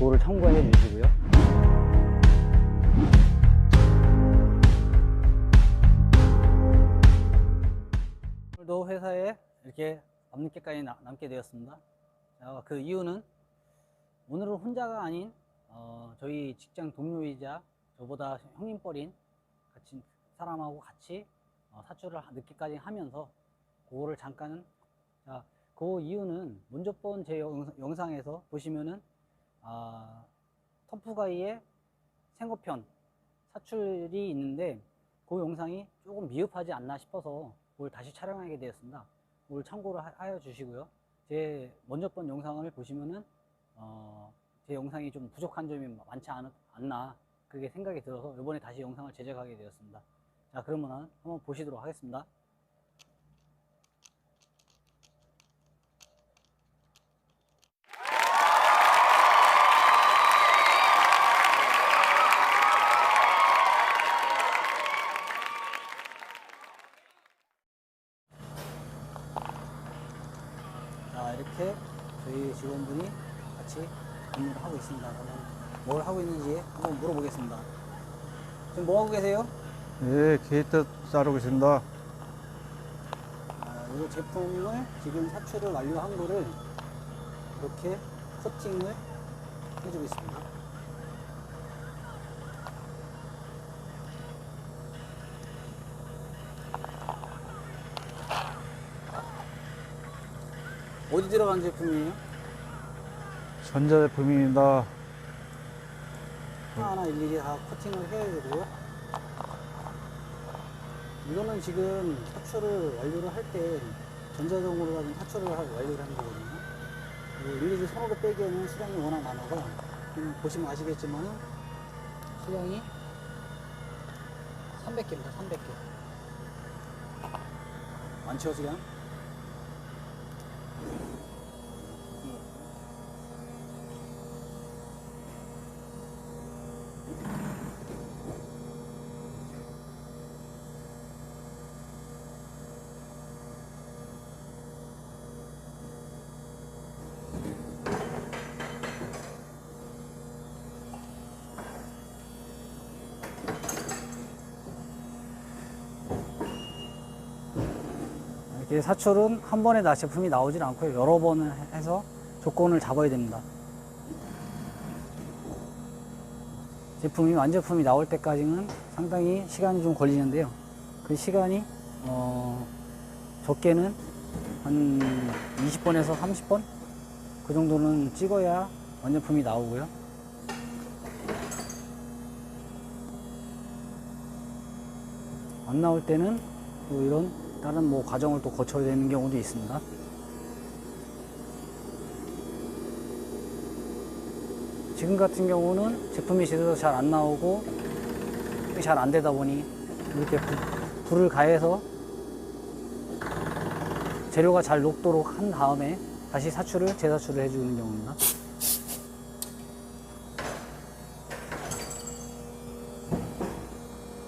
그거를 참고해 주시고요. 오늘도 회사에 이렇게 밤늦게까지 나- 남게 되었습니다. 자, 그 이유는 오늘은 혼자가 아닌 어, 저희 직장 동료이자 저보다 형님뻘인 같이 사람하고 같이 어, 사출을 하- 늦게까지 하면서 그거를 잠깐은 자, 그 이유는 먼저 본 제 영상에서 보시면은 아, 터프가이의 생고편 사출이 있는데 그 영상이 조금 미흡하지 않나 싶어서 그걸 다시 촬영하게 되었습니다. 참고로 하- 하여 주시고요. 제 먼저 본 영상을 보시면은 어, 제 영상이 좀 부족한 점이 많지 않, 않나 그렇게 생각이 들어서 이번에 다시 영상을 제작하게 되었습니다. 자 그러면 한번 보시도록 하겠습니다. 자 이렇게 저희 직원분이 같이 근무를 하고 있습니다. 그러면 뭘 하고 있는지 한번 물어보겠습니다. 지금 뭐 하고 계세요? 예, 게이트 자르고 있습니다. 아, 이 제품을 지금 사출을 완료한 거를 이렇게 커팅을 해주고 있습니다. 어디 들어간 제품이에요? 전자제품입니다. 하나하나 일일이 다 커팅을 해야 되고요. 이거는 지금 타출을 완료를 할 때 전자적으로 가진 타출을 하고 완료를 하는 거거든요. 일일이 손으로 빼기에는 수량이 워낙 많아서 보시면 아시겠지만 수량이 300개입니다. 300개. 많죠, 수량? 사출은 한 번에 다 제품이 나오질 않고요. 여러 번을 해서 조건을 잡아야 됩니다. 제품이 완제품이 나올 때까지는 상당히 시간이 좀 걸리는데요. 그 시간이 어, 적게는 한 20번에서 30번 그 정도는 찍어야 완제품이 나오고요. 안 나올 때는 또 이런 다른 뭐 과정을 또 거쳐야 되는 경우도 있습니다. 지금 같은 경우는 제품이 제대로 잘 안 나오고 잘 안 되다 보니 이렇게 불, 불을 가해서 재료가 잘 녹도록 한 다음에 다시 사출을 재사출을 해주는 경우입니다.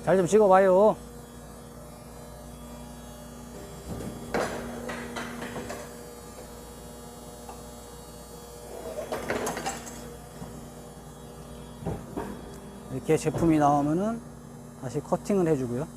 잘 좀 찍어봐요. 이렇게 제품이 나오면은 다시 커팅을 해주고요.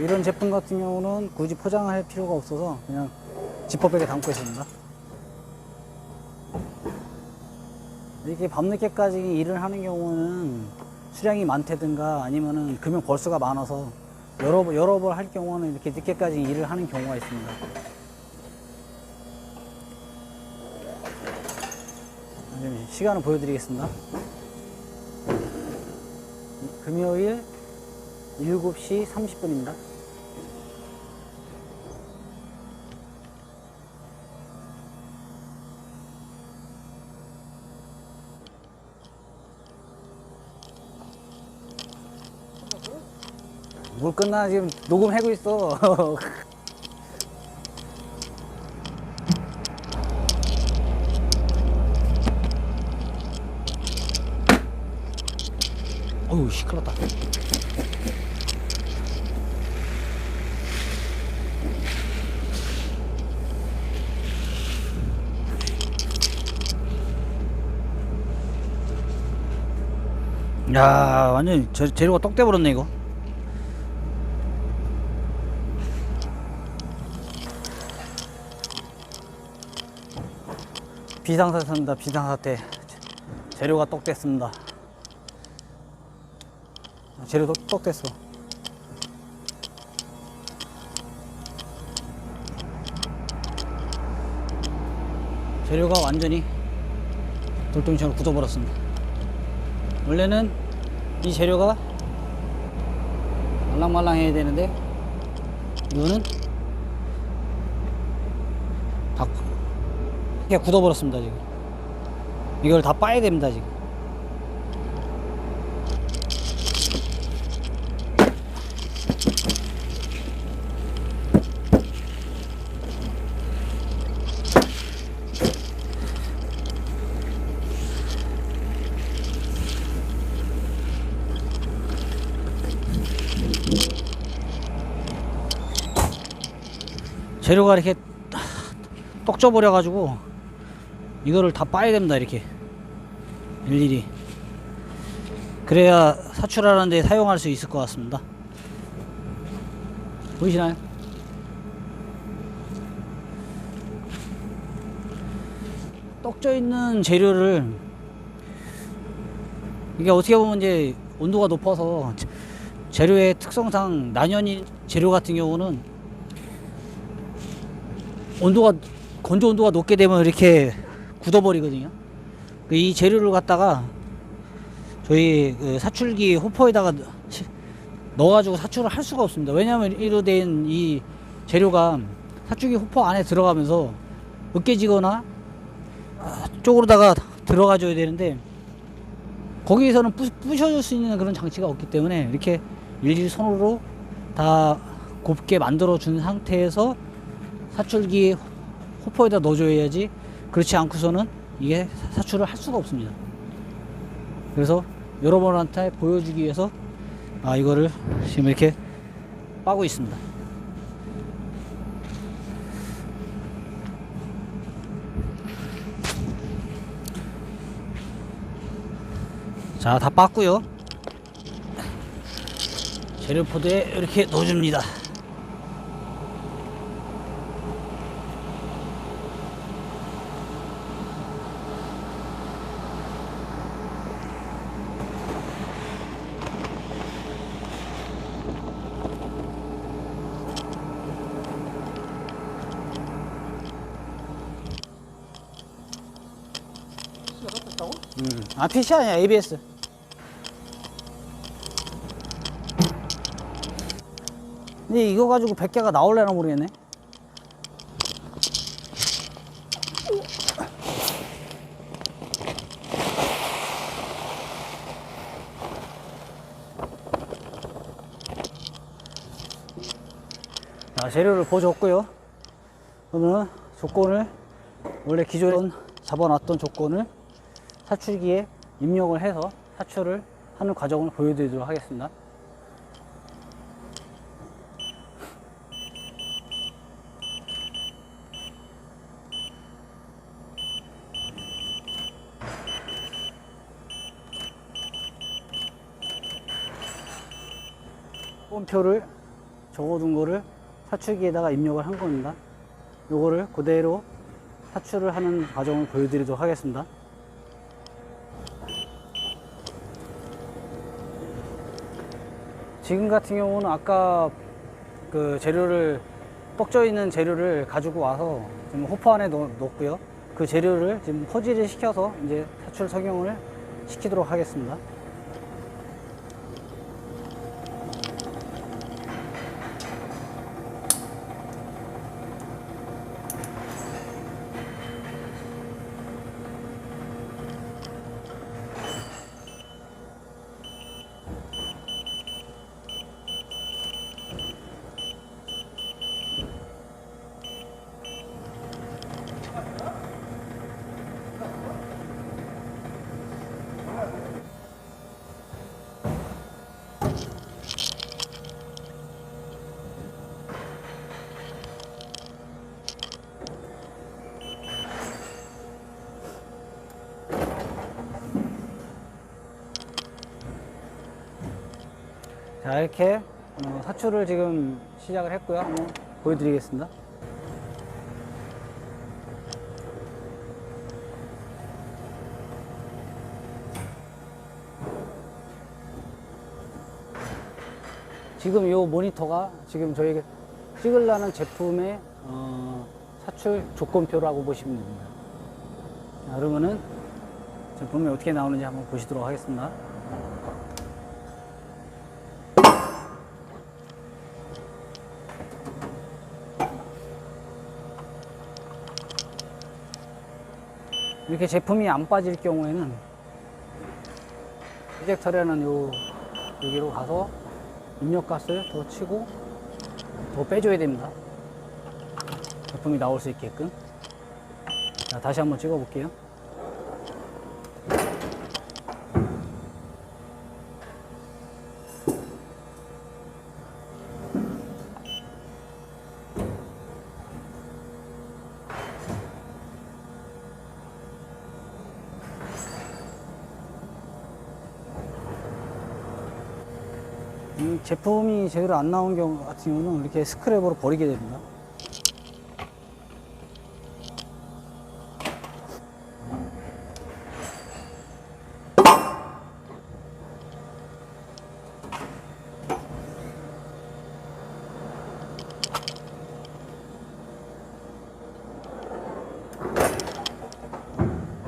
이런 제품 같은 경우는 굳이 포장할 필요가 없어서 그냥 지퍼백에 담고 있습니다. 이렇게 밤늦게까지 일을 하는 경우는 수량이 많다든가 아니면은 금융 벌수가 많아서 여러, 번- 여러 번할 경우는 이렇게 늦게까지 일을 하는 경우가 있습니다. 시간을 보여드리겠습니다. 금요일 7시 30분입니다. 뭘 끝나 지금 녹음하고 있어. 어우 시끄럽다. 야 완전 재, 재료가 떡 돼버렸네 이거. 비상사태입니다 비상사태 재료가 떡 됐습니다. 재료 떡, 떡 됐어. 재료가 완전히 돌덩이처럼 굳어버렸습니다. 원래는 이 재료가 말랑말랑해야 되는데 이거는 다 그냥 굳어버렸습니다 지금. 이걸 다 빠야 됩니다 지금. 재료가 이렇게 떡 쪄버려 가지고 이거를 다 빠야 됩니다 이렇게. 일일이. 그래야 사출하는데 사용할 수 있을 것 같습니다. 보이시나요? 떡져 있는 재료를 이게 어떻게 보면 이제 온도가 높아서 재- 재료의 특성상 난연이 재료 같은 경우는 온도가 건조 온도가 높게 되면 이렇게 굳어버리거든요. 그이 재료를 갖다가 저희 그 사출기 호퍼에다가 시- 넣어가지고 사출을 할 수가 없습니다. 왜냐하면 이로 된 이 재료가 사출기 호퍼 안에 들어가면서 으깨지거나 아, 쪽으로다가 들어가줘야 되는데 거기에서는 부, 부셔줄 수 있는 그런 장치가 없기 때문에 이렇게 일일이 손으로 다 곱게 만들어 준 상태에서 사출기 호퍼에다 넣어줘야지 그렇지 않고서는 이게 사출을 할 수가 없습니다. 그래서 여러분한테 보여주기 위해서 아 이거를 지금 이렇게 빠고 있습니다. 자, 다 빻고요. 재료 포대에 이렇게 넣어줍니다. 아 PC 아니야 ABS. 근데 이거 가지고 100개가 나올려나 모르겠네. 자, 재료를 보줬고요. 그러면 조건을 원래 기존에 잡아놨던 조건을 사출기에 입력을 해서 사출을 하는 과정을 보여드리도록 하겠습니다. 본표를 적어둔 거를 사출기에다가 입력을 한 겁니다. 요거를 그대로 사출을 하는 과정을 보여드리도록 하겠습니다. 지금 같은 경우는 아까 그 재료를 떡져 있는 재료를 가지고 와서 지금 호퍼 안에 넣, 넣었고요. 그 재료를 지금 포지를 시켜서 이제 사출 성형을 시키도록 하겠습니다. 자, 이렇게 어, 사출을 지금 시작을 했고요. 한번 보여드리겠습니다. 지금 이 모니터가 지금 저희가 찍으려는 제품의 어, 사출 조건표라고 보시면 됩니다. 자, 그러면은 제품이 어떻게 나오는지 한번 보시도록 하겠습니다. 이렇게 제품이 안 빠질 경우에는 이젝터라는 요 여기로 가서 입력값을 더 치고 더 빼줘야 됩니다. 제품이 나올 수 있게끔. 자, 다시 한번 찍어 볼게요. 제품이 제대로 안 나온 경우 같은 경우는 이렇게 스크랩으로 버리게 됩니다.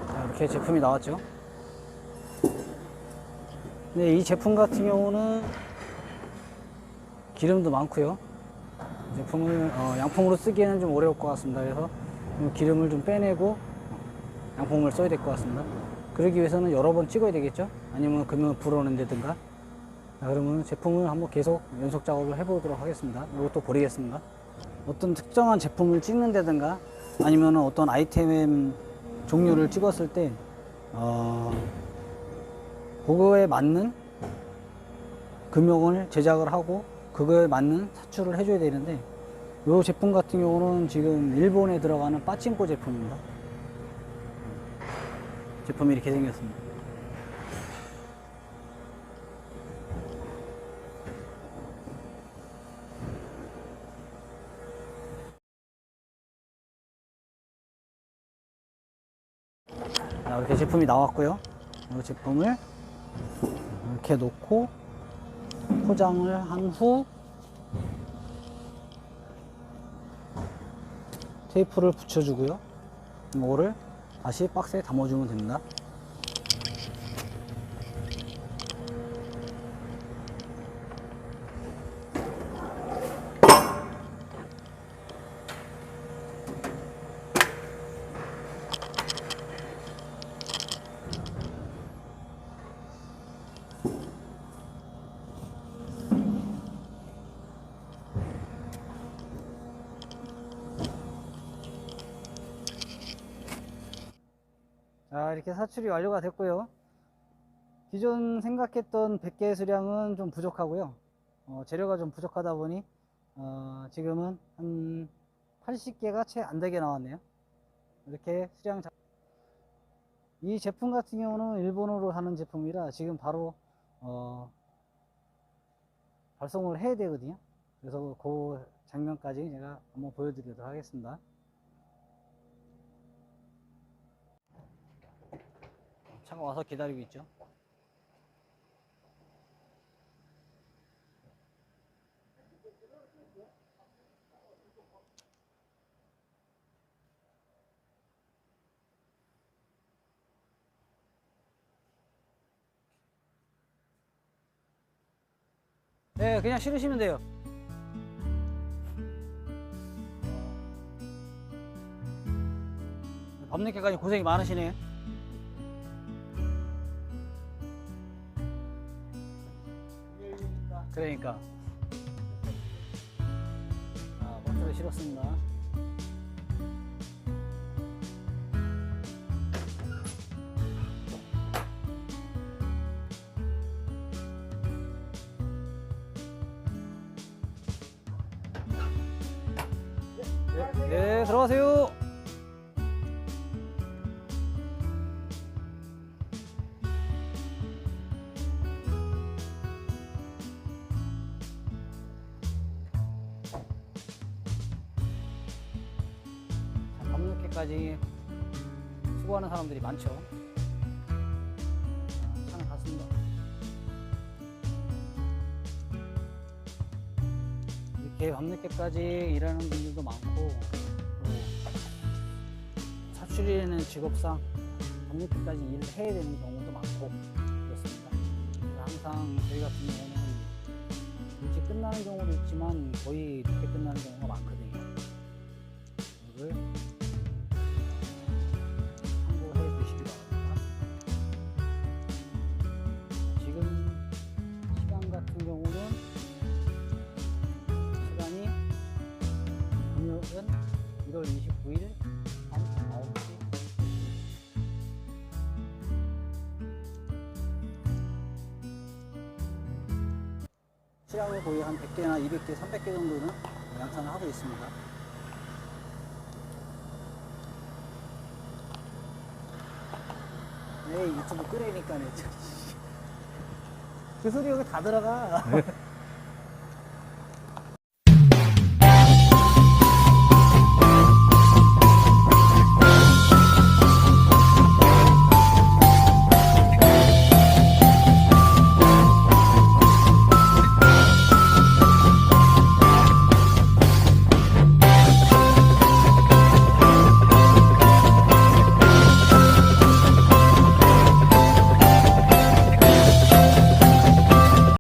자, 이렇게 제품이 나왔죠. 네, 이 제품 같은 경우는 기름도 많고요. 제품을 어, 양품으로 쓰기에는 좀 어려울 것 같습니다. 그래서 좀 기름을 좀 빼내고 양품을 써야 될 것 같습니다. 그러기 위해서는 여러 번 찍어야 되겠죠. 아니면 금을 불어낸다든가. 자, 그러면 제품을 한번 계속 연속 작업을 해보도록 하겠습니다. 이것도 버리겠습니다. 어떤 특정한 제품을 찍는다든가 아니면 어떤 아이템 종류를 찍었을 때 어, 그거에 맞는 금형을 제작을 하고 그거에 맞는 사출을 해줘야 되는데 이 제품 같은 경우는 지금 일본에 들어가는 빠찡코 제품입니다. 제품이 이렇게 생겼습니다. 자, 이렇게 제품이 나왔고요. 이 제품을 이렇게 놓고 포장을 한 후 테이프를 붙여주고요. 이거를 다시 박스에 담아주면 됩니다. 이렇게 사출이 완료가 됐고요. 기존 생각했던 100개 수량은 좀 부족하고요. 어, 재료가 좀 부족하다 보니 어, 지금은 한 80개가 채 안 되게 나왔네요. 이렇게 수량 자... 이 제품 같은 경우는 일본어로 하는 제품이라 지금 바로 어, 발송을 해야 되거든요. 그래서 그 장면까지 제가 한번 보여드리도록 하겠습니다. 차가 와서 기다리고 있죠. 네, 그냥 실으시면 돼요. 밤늦게까지 고생이 많으시네. 그러니까. 아, 먼저를 실었습니다. 네, 네, 들어가세요. 수고하는 사람들이 많죠. 자, 차는 갔습니다. 이렇게 밤늦게까지 일하는 분들도 많고 또 사출이라는 직업상 밤늦게까지 일을 해야 되는 경우도 많고 그렇습니다. 항상 저희 같은 경우는 일찍 끝나는 경우도 있지만 거의 늦게 끝나는 경우가 많거든요. 참고 1월 29일 밤 9시 시량을 거의 한 100개나 200개, 300개 정도는 양산을 하고 있습니다. 네, 유튜브 끄래니까네. 그 소리 여기 다 들어가.